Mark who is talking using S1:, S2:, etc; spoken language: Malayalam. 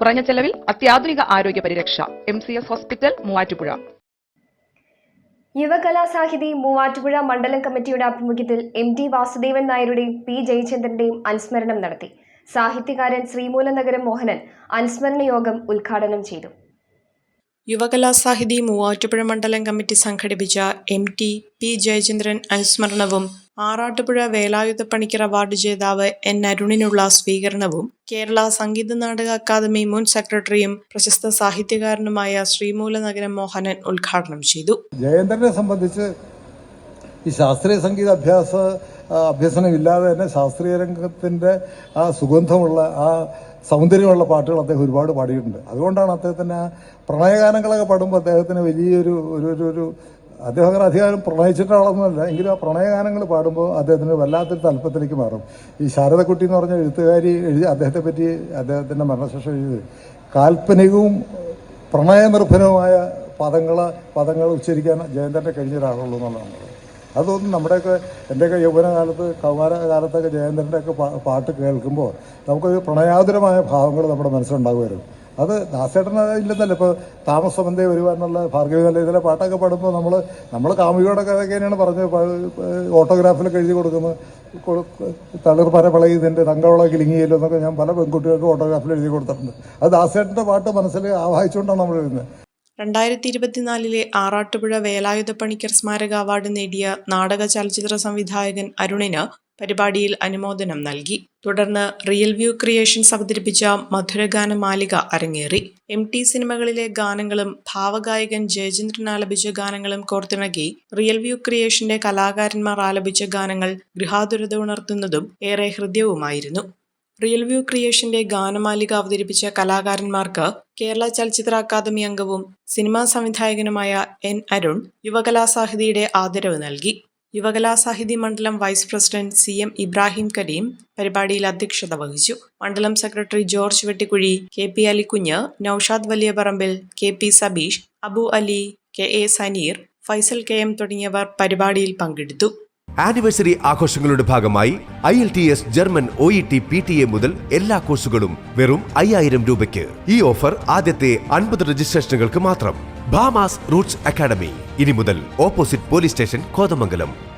S1: കുറഞ്ഞ ചെലവിൽ അത്യാധുനിക ആരോഗ്യ പരിരക്ഷ. M C S hospital Muvattupuzha.
S2: Yuvakalasahithi Muvattupuzha മണ്ഡലം കമ്മിറ്റിയുടെ ആഭിമുഖ്യത്തിൽ എം ടി വാസുദേവൻ നായരുടെയും പി ജയചന്ദ്രന്റെയും അനുസ്മരണം നടത്തി. സാഹിത്യകാരൻ ശ്രീമൂലനഗരം മോഹനൻ അനുസ്മരണ യോഗം ഉദ്ഘാടനം ചെയ്തു.
S3: യുവകലാസാഹിതി മൂവാറ്റുപുഴ മണ്ഡലം കമ്മിറ്റി സംഘടിപ്പിച്ച എം ടി പി ജയചന്ദ്രൻ അനുസ്മരണവും ആറാട്ടുപുഴ വേലായുധ പണിക്കർ അവാർഡ് ജേതാവ് എൻ അരുണിനുള്ള സ്വീകരണവും കേരള സംഗീത നാടക അക്കാദമി മുൻ സെക്രട്ടറിയും പ്രശസ്ത സാഹിത്യകാരനുമായ ശ്രീമൂലനഗരം മോഹനൻ ഉദ്ഘാടനം ചെയ്തു.
S4: ജയേന്ദ്രനെ സംബന്ധിച്ച് ഈ ശാസ്ത്രീയ സംഗീത അഭ്യാസ അഭ്യസനമില്ലാതെ തന്നെ ശാസ്ത്രീയ രംഗത്തിന്റെ ആ സുഗന്ധമുള്ള ആ സൗന്ദര്യമുള്ള പാട്ടുകൾ അദ്ദേഹം ഒരുപാട് പാടിയിട്ടുണ്ട്. അതുകൊണ്ടാണ് അദ്ദേഹത്തിന് പ്രണയഗാനങ്ങളൊക്കെ പാടുമ്പോൾ അദ്ദേഹത്തിന് വലിയൊരു ഒരു ഒരു അദ്ദേഹം അങ്ങനെ അധികാരം പ്രണയിച്ചിട്ടാണെന്നല്ല എങ്കിലും ആ പ്രണയഗാനങ്ങൾ പാടുമ്പോൾ അദ്ദേഹത്തിന് വല്ലാത്തൊരു തലപ്പത്തിലേക്ക് മാറും. ഈ ശാരദക്കുട്ടി എന്ന് പറഞ്ഞ എഴുത്തുകാരി എഴുതി അദ്ദേഹത്തെ പറ്റി അദ്ദേഹത്തിന്റെ മരണശേഷം എഴുതി. കാൽപ്പനികവും പ്രണയനിർഭരവുമായ പദങ്ങൾ പദങ്ങൾ ഉച്ചരിക്കാൻ ജയന്തന്റെ കഴിഞ്ഞ ഒരാളുള്ളൂ എന്നുള്ളതാണ്. അതൊന്നും നമ്മുടെയൊക്കെ എന്റെയൊക്കെ യൗവനകാലത്ത് കൗമാരകാലത്തൊക്കെ ജയന്തന്റെ പാട്ട് കേൾക്കുമ്പോൾ നമുക്കൊരു പ്രണയാതുരമായ ഭാവങ്ങൾ നമ്മുടെ മനസ്സിലുണ്ടാകുമായിരുന്നു. അത് ദാസേട്ടന് ഇല്ലെന്നല്ല. ഇപ്പോൾ താമസബന്ധേ വരുവാന്നുള്ള ഭാർഗവി നല്ല ഇതിലെ പാട്ടൊക്കെ പാടുമ്പോൾ നമ്മൾ നമ്മൾ കാമുകിയോടൊക്കെ തന്നെയാണ് പറഞ്ഞത് ഓട്ടോഗ്രാഫിലൊക്കെ എഴുതി കൊടുക്കുന്നത്. കൊ- തളിർ പര വിളയുന്നതിന്റെ തങ്കവള കിളിങ്ങിയല്ലോ എന്നൊക്കെ ഞാൻ പല പെൺകുട്ടികൾക്ക് ഓട്ടോഗ്രാഫിൽ എഴുതി കൊടുത്തിട്ടുണ്ട്. അത് ദാസേട്ടന്റെ പാട്ട് മനസ്സിൽ ആവാഹിച്ചുകൊണ്ടാണ് നമ്മൾ എഴുതുന്നത്.
S3: രണ്ടായിരത്തി ഇരുപത്തിനാലിലെ ആറാട്ടുപുഴ വേലായുധ പണിക്കർ സ്മാരക അവാർഡ് നേടിയ നാടക ചലച്ചിത്ര സംവിധായകൻ അരുണിന് പരിപാടിയിൽ അനുമോദനം നൽകി. തുടർന്ന് റിയൽ വ്യൂ ക്രിയേഷൻസ് അവതരിപ്പിച്ച മധുരഗാന മാലിക അരങ്ങേറി. എം ടി സിനിമകളിലെ ഗാനങ്ങളും ഭാവഗായകൻ ജയചന്ദ്രൻ ആലപിച്ച ഗാനങ്ങളും കോർത്തിണക്കി റിയൽ വ്യൂ ക്രിയേഷന്റെ കലാകാരന്മാർ ആലപിച്ച ഗാനങ്ങൾ ഗൃഹാതുരത ഉണർത്തുന്നതും ഏറെ ഹൃദ്യവുമായിരുന്നു. റിയൽ വ്യൂ ക്രിയേഷന്റെ ഗാനമാലിക അവതരിപ്പിച്ച കലാകാരന്മാർക്ക് കേരള ചലച്ചിത്ര അക്കാദമി അംഗവും സിനിമാ സംവിധായകനുമായ എൻ അരുൺ യുവകലാസാഹിതിയുടെ ആദരവ് നൽകി. യുവകലാസാഹിതി മണ്ഡലം vice president C M Ibrahim Karim പരിപാടിയിൽ അധ്യക്ഷത വഹിച്ചു. മണ്ഡലം secretary George Vettikkuzhi K P Alikunju Noushad Valiyaparambil K P Sabeesh Abu Ali K A Saneer Faisal K M തുടങ്ങിയവർ പരിപാടിയിൽ പങ്കെടുത്തു.
S5: ആനിവേഴ്സറി ആഘോഷങ്ങളുടെ ഭാഗമായി I L T S German O E T P T A മുതൽ എല്ലാ കോഴ്സുകളും വെറും അയ്യായിരം രൂപയ്ക്ക്. ഈ ഓഫർ ആദ്യത്തെ അൻപത് രജിസ്ട്രേഷനുകൾക്ക് മാത്രം. Bhamas roots academy. ഇനി മുതൽ ഓപ്പോസിറ്റ് പോലീസ് സ്റ്റേഷൻ കോതമംഗലം.